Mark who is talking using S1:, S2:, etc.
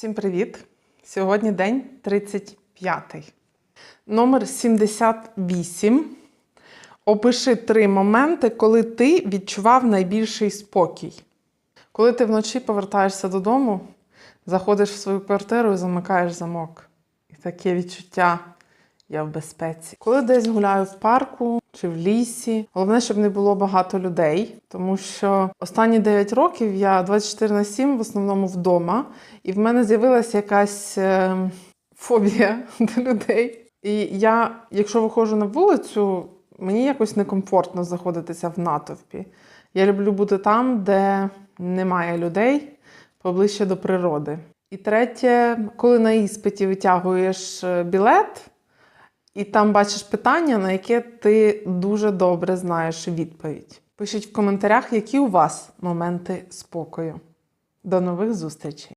S1: Всім привіт! Сьогодні день 35. Номер 78. Опиши три моменти, коли ти відчував найбільший спокій. Коли ти вночі повертаєшся додому, заходиш в свою квартиру і замикаєш замок. І таке відчуття я в безпеці. Коли десь гуляю в парку чи в лісі, головне, щоб не було багато людей, тому що останні 9 років я 24 на 7 в основному вдома, і в мене з'явилася якась е, фобія до людей. І я, якщо виходжу на вулицю, мені якось некомфортно знаходитися в натовпі. Я люблю бути там, де немає людей, поближче до природи. І третє, коли на іспиті витягуєш е, білет, і там бачиш питання, на яке ти дуже добре знаєш відповідь. Пишіть в коментарях, які у вас моменти спокою. До нових зустрічей!